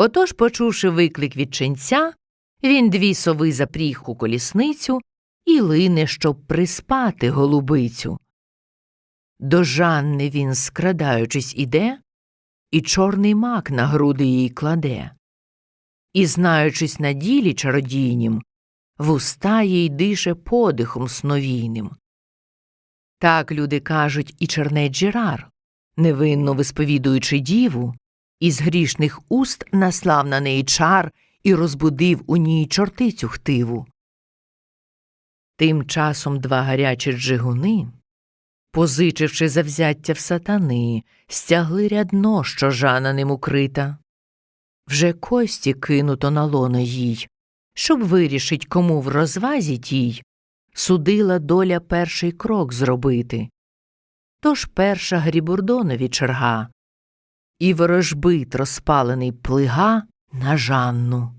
Отож, почувши виклик від ченця, він дві сови запріг у колісницю і лине, щоб приспати голубицю. До Жанни він, скрадаючись, іде, і чорний мак на груди їй кладе. І, знаючись на ділі чародійнім, в уста їй дише подихом сновійним. Так люди кажуть і чернець Джерар, невинно висповідуючи діву, із грішних уст наслав на неї чар і розбудив у ній чортицю хтиву. Тим часом два гарячі джигуни, позичивши завзяття в сатани, стягли рядно, що жана ним укрита. Вже кості кинуто на лоно їй, щоб вирішить, кому в розвазі тій судила доля перший крок зробити. Тож перша Грібурдонові черга, і ворожбит розпалений плига на Жанну.